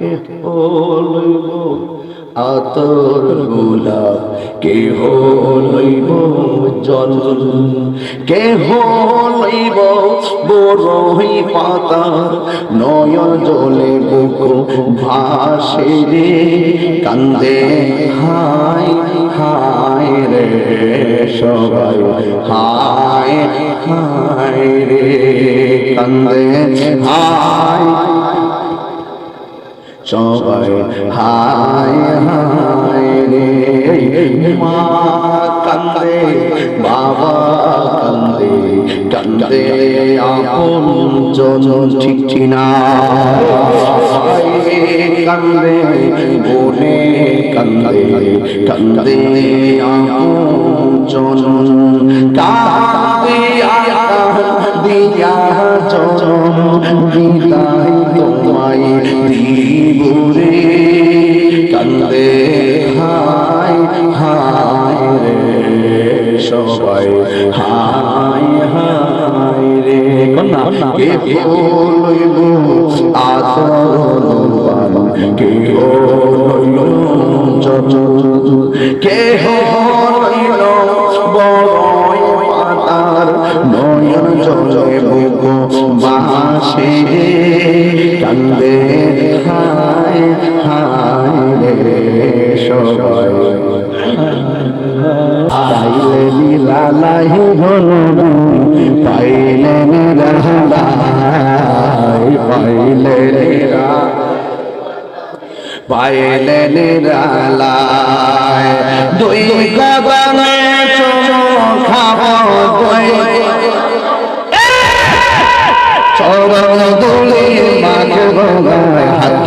কে লইব আতর গোলাপ কে লইব জল। কে লইব বড়ই পাতা, নয়ন জলে বুক ভাসে রে, কান্দে হাই হায় রে, সবাই হায় হায় রে, কান্দে হায় সবাই হায় হায় রে। মা কান্দে, বাবা কান্দে কান্দে আপন জন ঠিক চিনা কান্দে, বনে কান্দে কান্দে আপন জন। কান্দে দিয়া জন, বিদায় কে আদর পান কে হইল কে হইল বড়ই পাতার নয়ন জলে বুক বাসে কান্দে হায় হায় রে সবাই পাইলে নীলালাই হল পাইলে নিরা পাইলে নিরালায় দুই কদমে চুমো খাব দুই। চরণ দুলি মাকে বগায় হাত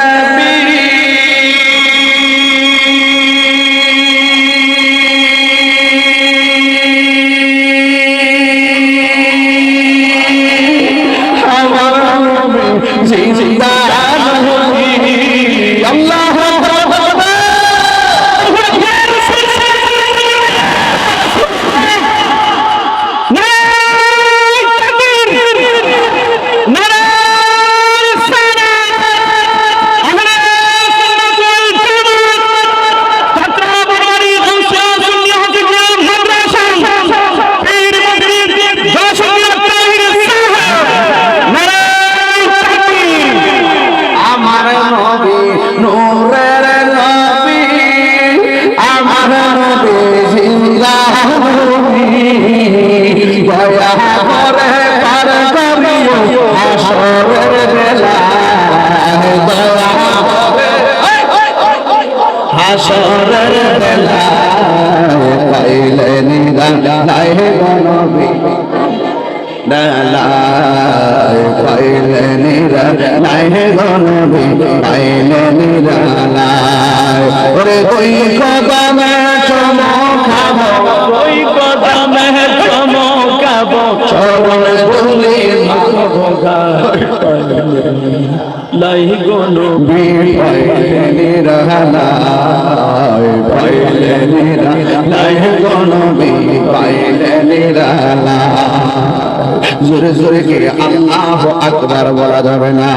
হাসরের বেলা পাইলে নিদা নাই নবী ডালায় পাইলে নিরা নাই গনবি পাইলে নিরালায় ওরে ওই কদমে চমকাবো ওই কদমে চমকাবো চরণ লাই গনবি পাইলে নিরালায় পাইলে নিরা পাইলে নিরালায় জোরে জোরে কে আল্লাহ আকবার বলা যাবে না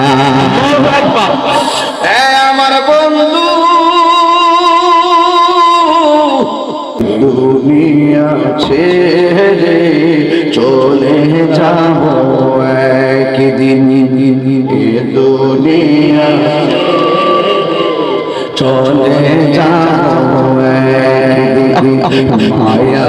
আমার বন্ধু দুনিয়া ছেড়ে চলে যাব। একদিন দুনিয়া চলে যাব একদিন মায়া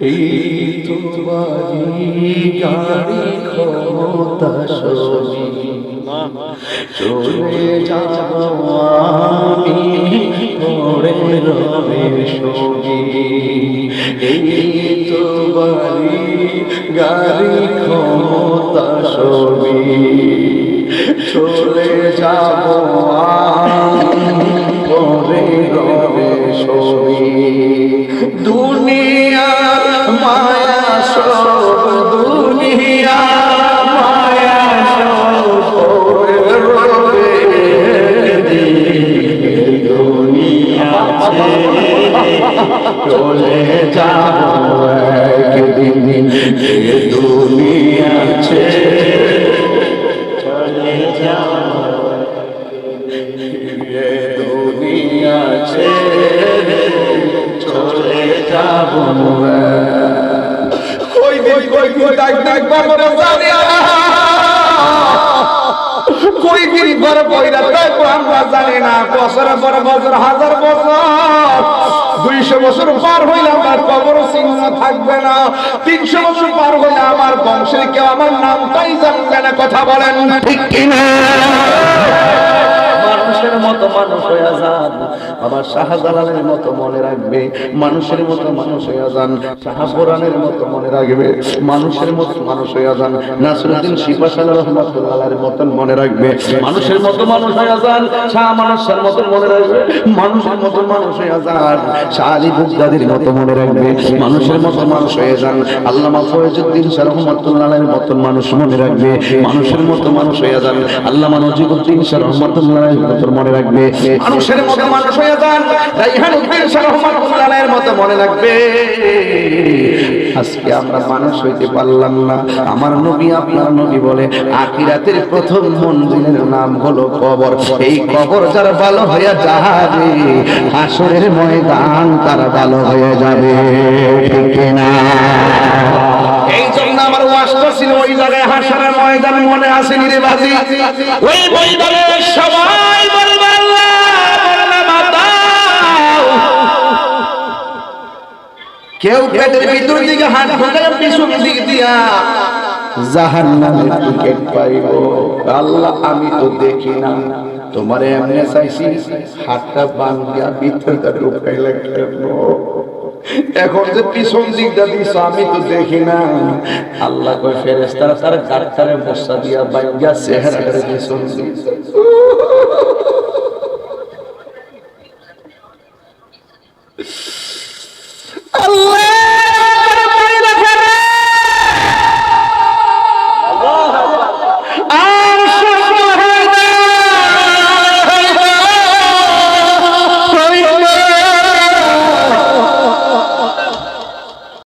এই তোমারি গাড়ি ক্ষমতা সবই। চলে যাব পড়ে রবে সবই এই তোমারি গাড়ি ক্ষমতা চলে যাব পরে রবে সবই দুনিয়ার ডাক বাবা দিন পর আমরা কবর চিহ্ন থাকবে না। তিনশো বছর পার হইলে আমার বংশের কেউ আমার নামটাই জানবে না, কথা বলেন ঠিক কিনা? মতো মানুষ হয়ে যান। আবার শাহজালালের মতো মনে রাখবে, মানুষের মতো মানুষ হয়ে যান। শাহপুরানের মতো মনে রাখবে, মানুষের মতো মানুষ হয়ে যান। নাসরুদ্দিন শিপাশাল রহমতুল্লাহের মতন মনে রাখবে, মানুষের মতো মানুষ হয়ে যান। শাহ মানুষের মতো মনে রাখবে, মানুষের মতো মানুষ হয়ে যান। শাহ আলী বুগদাদির মতো মনে রাখবে, মানুষের মতো মানুষ হয়ে যান। আল্লামা ফয়জুদ্দিন শাহ রহমতুল্লাহের মতন মানুষ মনে রাখবে, মানুষের মতো মানুষ হয়ে যান। আল্লামা নজিবুদ্দিন শাহ রহমতুল্লাহের মতন মনে রাখবে মানুষের মতো মানুষ হয়ে যান। রাইহানুদ্দিন শাহ রহমতুল্লাহের মতো মনে রাখবে আজকে আমরা মানুষ হইতে পারলাম না। আমার নবী আপনার নবী বলে, আখিরাতের প্রথম মন্দিরের নাম হলো কবর। এই কবর যার ভালো হয়ে যাবে, হাসরের ময়দান তার ভালো হয়ে যাবে। ঠিক না ওই জায়গায় হাসানের ময়দান মনে আসেনি রে বাজি। ওই ময়দানে সবাই কেউ পেটের ভিতর দিকে হাত ঢোকায় পিছন দিক দিয়া। জাহান্নামের টিকেট পাইব। আল্লাহ আমি তো দেখি না। তোমার এমনি চাইছি হাতটা বাঙ্গিয়া ভিতরটা ঢুকাইলে কেন এখন যে পিছন দিকটা দিছ আমি তো দেখি না। আল্লাহ কই ফেরেস্তারা তার ডাক্তারে বসা দিয়া বাইঙ্গা চেহারা করে পিছন দিছে।